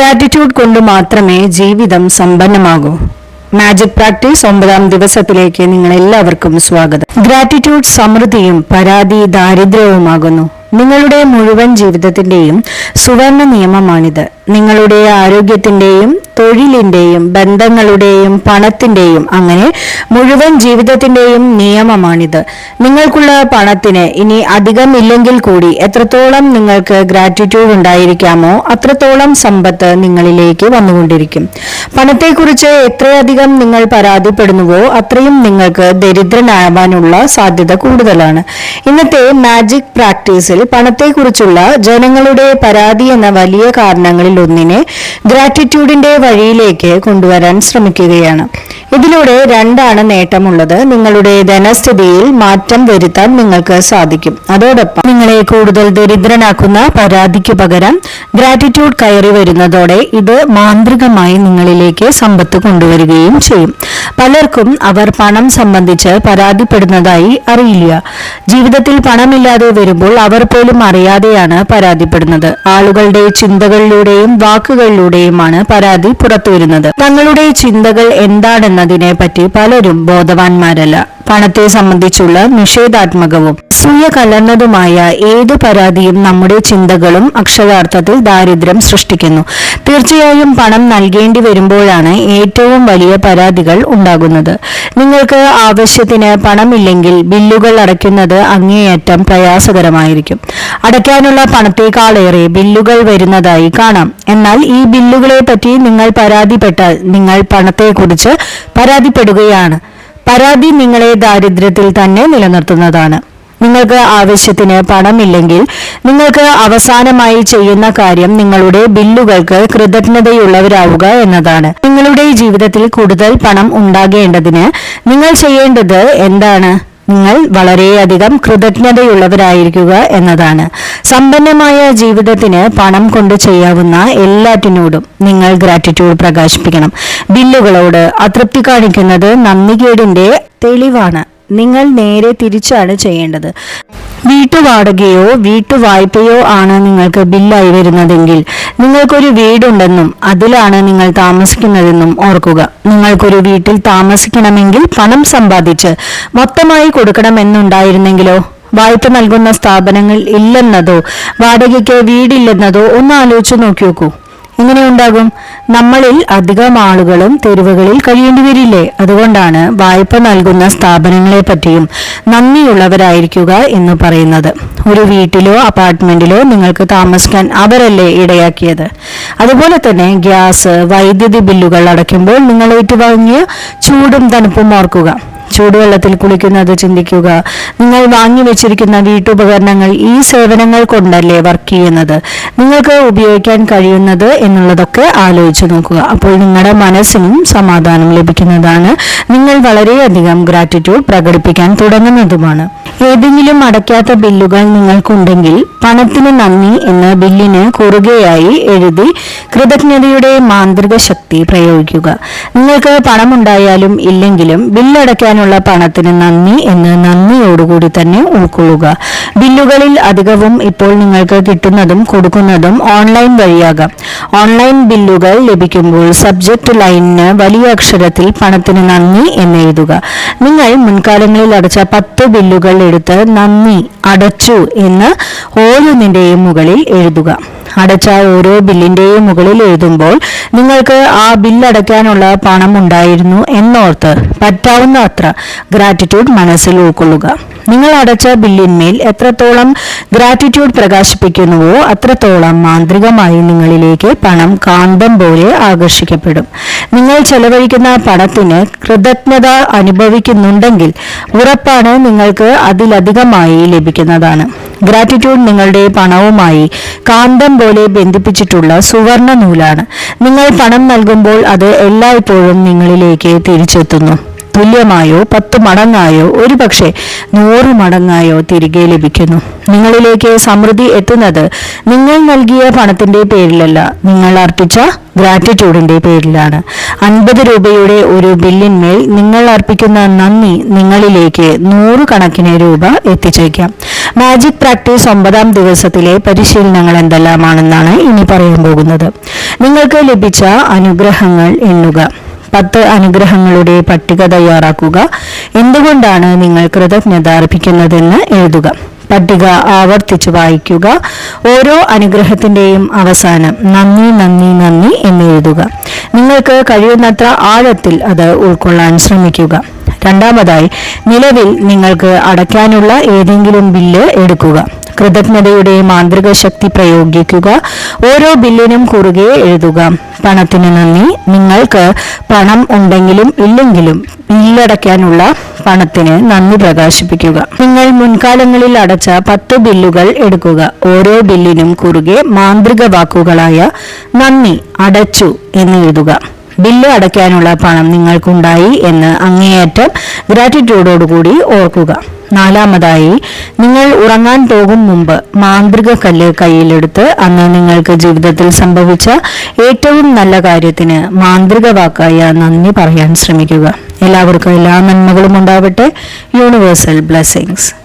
Gratitude കൊണ്ട് മാത്രമേ ജീവിതം സമ്പന്നമാകൂ. മാജിക് പ്രാക്ടീസ് ഒമ്പതാം ദിവസത്തിലേക്ക് നിങ്ങൾ എല്ലാവർക്കും സ്വാഗതം. ഗ്രാറ്റിറ്റ്യൂഡ് സമൃദ്ധിയും പരാതി ദാരിദ്ര്യവുമാകുന്നു. നിങ്ങളുടെ മുഴുവൻ ജീവിതത്തിന്റെയും സുവർണ നിയമമാണിത്. നിങ്ങളുടെ ആരോഗ്യത്തിന്റെയും തൊഴിലിന്റെയും ബന്ധങ്ങളുടെയും പണത്തിന്റെയും അങ്ങനെ മുഴുവൻ ജീവിതത്തിന്റെയും നിയമമാണിത്. നിങ്ങൾക്കുള്ള പണത്തിന് ഇനി അധികം ഇല്ലെങ്കിൽ കൂടി എത്രത്തോളം നിങ്ങൾക്ക് ഗ്രാറ്റിറ്റ്യൂഡ് ഉണ്ടായിരിക്കാമോ അത്രത്തോളം സമ്പത്ത് നിങ്ങളിലേക്ക് വന്നുകൊണ്ടിരിക്കും. പണത്തെക്കുറിച്ച് എത്രയധികം നിങ്ങൾ പരാതിപ്പെടുന്നുവോ അത്രയും നിങ്ങൾക്ക് ദരിദ്രനാവാനുള്ള സാധ്യത കൂടുതലാണ്. ഇന്നത്തെ മാജിക് പ്രാക്ടീസിൽ പണത്തെക്കുറിച്ചുള്ള ജനങ്ങളുടെ പരാതി എന്ന വലിയ കാരണങ്ങളിൽ ഒന്നിനെ ഗ്രാറ്റിറ്റ്യൂഡിന്റെ വഴിയിലേക്ക് കൊണ്ടുവരാൻ ശ്രമിക്കുകയാണ്. ഇതിലൂടെ രണ്ടാണ് നേട്ടമുള്ളത്. നിങ്ങളുടെ ധനസ്ഥിതിയിൽ മാറ്റം വരുത്താൻ നിങ്ങൾക്ക് സാധിക്കും. അതോടൊപ്പം കൂടുതൽ ദരിദ്രനാക്കുന്ന പരാതിക്കു പകരം ഗ്രാറ്റിറ്റ്യൂഡ് കയറി വരുന്നതോടെ ഇത് മാന്ത്രികമായി നിങ്ങളിലേക്ക് സമ്പത്ത് കൊണ്ടുവരികയും ചെയ്യും. പലർക്കും അവർ പണം സംബന്ധിച്ച് പരാതിപ്പെടുന്നതായി അറിയില്ല. ജീവിതത്തിൽ പണമില്ലാതെ വരുമ്പോൾ അവർ പോലും അറിയാതെയാണ് പരാതിപ്പെടുന്നത്. ആളുകളുടെ ചിന്തകളിലൂടെയും വാക്കുകളിലൂടെയുമാണ് പരാതി പുറത്തുവരുന്നത്. തങ്ങളുടെ ചിന്തകൾ എന്താണെന്നതിനെ പറ്റി പലരും ബോധവാന്മാരല്ല. പണത്തെ സംബന്ധിച്ചുള്ള നിഷേധാത്മകവും സൂയ കലർന്നതുമായ ഏതു പരാതിയും നമ്മുടെ ചിന്തകളും അക്ഷരാർത്ഥത്തിൽ ദാരിദ്ര്യം സൃഷ്ടിക്കുന്നു. തീർച്ചയായും പണം നൽകേണ്ടി വരുമ്പോഴാണ് ഏറ്റവും വലിയ പരാതികൾ ഉണ്ടാകുന്നത്. നിങ്ങൾക്ക് ആവശ്യത്തിന് പണമില്ലെങ്കിൽ ബില്ലുകൾ അടയ്ക്കുന്നത് അങ്ങേയറ്റം പ്രയാസകരമായിരിക്കും. അടയ്ക്കാനുള്ള പണത്തേക്കാളേറെ ബില്ലുകൾ വരുന്നതായി കാണാം. എന്നാൽ ഈ ബില്ലുകളെ പറ്റി നിങ്ങൾ പരാതിപ്പെട്ടാൽ നിങ്ങൾ പണത്തെക്കുറിച്ച് പരാതിപ്പെടുകയാണ്. പരാതി നിങ്ങളെ ദാരിദ്ര്യത്തിൽ തന്നെ നിലനിർത്തുന്നതാണ്. നിങ്ങൾക്ക് ആവശ്യത്തിന് പണമില്ലെങ്കിൽ നിങ്ങൾക്ക് അവസാനമായി ചെയ്യുന്ന കാര്യം നിങ്ങളുടെ ബില്ലുകൾക്ക് കൃതജ്ഞതയുള്ളവരാവുക എന്നതാണ്. നിങ്ങളുടെ ജീവിതത്തിൽ കൂടുതൽ പണം ഉണ്ടാകേണ്ടതിന് നിങ്ങൾ ചെയ്യേണ്ടത് എന്താണ്? നിങ്ങൾ വളരെയധികം കൃതജ്ഞതയുള്ളവരായിരിക്കുക എന്നതാണ്. സമ്പന്നമായ ജീവിതത്തിന് പണം കൊണ്ട് ചെയ്യാവുന്ന എല്ലാറ്റിനോടും നിങ്ങൾ ഗ്രാറ്റിറ്റ്യൂഡ് പ്രകാശിപ്പിക്കണം. ബില്ലുകളോട് അതൃപ്തി കാണിക്കുന്നത് നന്ദികേടിന്റെ തെളിവാണ്. നിങ്ങൾ നേരെ തിരിച്ചാണ് ചെയ്യേണ്ടത്. വീട്ടുവാടകയോ വീട്ടുവായ്പയോ ആണ് നിങ്ങൾക്ക് ബില്ലായി വരുന്നതെങ്കിൽ നിങ്ങൾക്കൊരു വീടുണ്ടെന്നും അതിലാണ് നിങ്ങൾ താമസിക്കുന്നതെന്നും ഓർക്കുക. നിങ്ങൾക്കൊരു വീട്ടിൽ താമസിക്കണമെങ്കിൽ പണം സമ്പാദിച്ച് മൊത്തമായി കൊടുക്കണമെന്നുണ്ടായിരുന്നെങ്കിലോ? വായ്പ നൽകുന്ന സ്ഥാപനങ്ങൾ ഇല്ലെന്നതോ വാടകയ്ക്ക് വീടില്ലെന്നതോ ഒന്ന് ആലോചിച്ച് നോക്കി ഉണ്ടാകും നമ്മളിൽ അധികം ആളുകളും തെരുവുകളിൽ കഴിയേണ്ടി വരില്ലേ? അതുകൊണ്ടാണ് വായ്പ നൽകുന്ന സ്ഥാപനങ്ങളെ പറ്റിയും നന്ദിയുള്ളവരായിരിക്കുക എന്ന് പറയുന്നത്. ഒരു വീട്ടിലോ അപ്പാർട്ട്മെന്റിലോ നിങ്ങൾക്ക് താമസിക്കാൻ അവരല്ലേ ഇടയാക്കിയത്? അതുപോലെ തന്നെ ഗ്യാസ് വൈദ്യുതി ബില്ലുകൾ അടയ്ക്കുമ്പോൾ നിങ്ങൾ ഏറ്റുവാങ്ങിയ ചൂടും തണുപ്പും ഓർക്കുക. ചൂടുവെള്ളത്തിൽ കുളിക്കുന്നത് ചിന്തിക്കുക. നിങ്ങൾ വാങ്ങി വെച്ചിരിക്കുന്ന വീട്ടുപകരണങ്ങൾ ഈ സേവനങ്ങൾ കൊണ്ടല്ലേ വർക്ക് ചെയ്യുന്നത്? നിങ്ങൾക്ക് ഉപയോഗിക്കാൻ കഴിയുന്നത് എന്നുള്ളതൊക്കെ ആലോചിച്ച് നോക്കുക. അപ്പോൾ നിങ്ങളുടെ മനസ്സിനും സമാധാനം ലഭിക്കുന്നതാണ്. നിങ്ങൾ വളരെയധികം ഗ്രാറ്റിറ്റ്യൂഡ് പ്രകടിപ്പിക്കാൻ തുടങ്ങുന്നതുമാണ്. ഏതെങ്കിലും അടയ്ക്കാത്ത ബില്ലുകൾ നിങ്ങൾക്കുണ്ടെങ്കിൽ പണത്തിന് നന്ദി എന്ന് ബില്ലിന് കുറുകയായി എഴുതി കൃതജ്ഞതയുടെ മാന്ത്രിക ശക്തി പ്രയോഗിക്കുക. നിങ്ങൾക്ക് പണമുണ്ടായാലും ഇല്ലെങ്കിലും ബില്ലടയ്ക്കാനുള്ള പണത്തിന് നന്ദി എന്ന് നന്ദിയോടുകൂടി തന്നെ ഉൾക്കൊള്ളുക. ബില്ലുകളിൽ അധികവും ഇപ്പോൾ നിങ്ങൾക്ക് കിട്ടുന്നതും കൊടുക്കുന്നതും ഓൺലൈൻ വഴിയാകാം. ഓൺലൈൻ ബില്ലുകൾ ലഭിക്കുമ്പോൾ സബ്ജക്ട് ലൈനിന് വലിയ അക്ഷരത്തിൽ പണത്തിന് നന്ദി എന്ന് എഴുതുക. നിങ്ങൾ മുൻകാലങ്ങളിൽ അടച്ച പത്ത് ബില്ലുകൾ എടുത്ത് നന്ദി അടച്ചു എന്ന് ഓരോന്നിന്റെയും മുകളിൽ എഴുതുക. അടച്ച ഓരോ ബില്ലിന്റെയും മുകളിൽ എഴുതുമ്പോൾ നിങ്ങൾക്ക് ആ ബില്ലടയ്ക്കാനുള്ള പണം ഉണ്ടായിരുന്നു എന്നോർത്ത് പറ്റാവുന്ന അത്ര ഗ്രാറ്റിറ്റ്യൂഡ് മനസ്സിൽ ഉൾക്കൊള്ളുക. നിങ്ങൾ അടച്ച ബില്ലിന്മേൽ എത്രത്തോളം ഗ്രാറ്റിറ്റ്യൂഡ് പ്രകാശിപ്പിക്കുന്നുവോ അത്രത്തോളം മാന്ത്രികമായി നിങ്ങളിലേക്ക് പണം കാന്തം പോലെ ആകർഷിക്കപ്പെടും. നിങ്ങൾ ചെലവഴിക്കുന്ന പണത്തിന് കൃതജ്ഞത അനുഭവിക്കുന്നുണ്ടെങ്കിൽ ഉറപ്പാണ് നിങ്ങൾക്ക് അതിലധികമായി ലഭിക്കുന്നതാണ്. ഗ്രാറ്റിറ്റ്യൂഡ് നിങ്ങളുടെ പണവുമായി കാന്തം പോലെ ബന്ധിപ്പിച്ചിട്ടുള്ള സുവർണ നൂലാണ്. നിങ്ങൾ പണം നൽകുമ്പോൾ അത് എല്ലായ്പ്പോഴും നിങ്ങളിലേക്ക് തിരിച്ചെത്തുന്നു. തുല്യമായോ പത്ത് മടങ്ങായോ ഒരുപക്ഷെ നൂറ് മടങ്ങായോ തിരികെ ലഭിക്കുന്നു. നിങ്ങളിലേക്ക് സമൃദ്ധി എത്തുന്നത് നിങ്ങൾ നൽകിയ പണത്തിന്റെ പേരിലല്ല. നിങ്ങൾ അർപ്പിച്ച ഗ്രാറ്റിറ്റ്യൂഡിന്റെ പേരിലാണ്. അൻപത് രൂപയുടെ ഒരു ബില്ലിന്മേൽ നിങ്ങൾ അർപ്പിക്കുന്ന നന്ദി നിങ്ങളിലേക്ക് നൂറുകണക്കിന് രൂപ എത്തിച്ചേക്കാം. മാജിക് പ്രാക്ടീസ് ഒമ്പതാം ദിവസത്തിലെ പരിശീലനങ്ങൾ എന്തെല്ലാമാണെന്നാണ് ഇനി പറയാൻ പോകുന്നത്. നിങ്ങൾക്ക് ലഭിച്ച അനുഗ്രഹങ്ങൾ എണ്ണുക. പത്ത് അനുഗ്രഹങ്ങളുടെ പട്ടിക തയ്യാറാക്കുക. എന്തുകൊണ്ടാണ് നിങ്ങൾ കൃതജ്ഞത അർപ്പിക്കുന്നതെന്ന് എഴുതുക. പട്ടിക ആവർത്തിച്ച് വായിക്കുക. ഓരോ അനുഗ്രഹത്തിന്റെയും അവസാനം നന്ദി നന്ദി നന്ദി എന്ന് എഴുതുക. നിങ്ങൾക്ക് കഴിയുന്നത്ര ആഴത്തിൽ അത് ഉൾക്കൊള്ളാൻ ശ്രമിക്കുക. രണ്ടാമതായി നിലവിൽ നിങ്ങൾക്ക് അടയ്ക്കാനുള്ള ഏതെങ്കിലും ബില്ല് എടുക്കുക. കൃതജ്ഞതയുടെ മാന്ത്രിക ശക്തി പ്രയോഗിക്കുക. ഓരോ ബില്ലിനും കുറുകെ എഴുതുക. പണത്തിന് നന്ദി. നിങ്ങൾക്ക് പണം ഉണ്ടെങ്കിലും ഇല്ലെങ്കിലും ബില്ലടയ്ക്കാനുള്ള പണത്തിന് നന്ദി പ്രകാശിപ്പിക്കുക. നിങ്ങൾ മുൻകാലങ്ങളിൽ അടച്ച പത്ത് ബില്ലുകൾ എടുക്കുക. ഓരോ ബില്ലിനും കുറുകെ മാന്ത്രിക വാക്കുകളായ നന്ദി അടച്ചു എന്ന് എഴുതുക. ബില്ല് അടയ്ക്കാനുള്ള പണം നിങ്ങൾക്കുണ്ടായി എന്ന് അങ്ങേയറ്റം ഗ്രാറ്റിറ്റ്യൂഡോടുകൂടി ഓർക്കുക. നാലാമതായി നിങ്ങൾ ഉറങ്ങാൻ പോകും മുമ്പ് മാന്ത്രിക കല്ല് കയ്യിലെടുത്ത് അന്ന് നിങ്ങൾക്ക് ജീവിതത്തിൽ സംഭവിച്ച ഏറ്റവും നല്ല കാര്യത്തിന് മാന്ത്രിക വാക്കായ നന്ദി പറയാൻ ശ്രമിക്കുക. എല്ലാവർക്കും എല്ലാ നന്മകളും ഉണ്ടാവട്ടെ. Universal blessings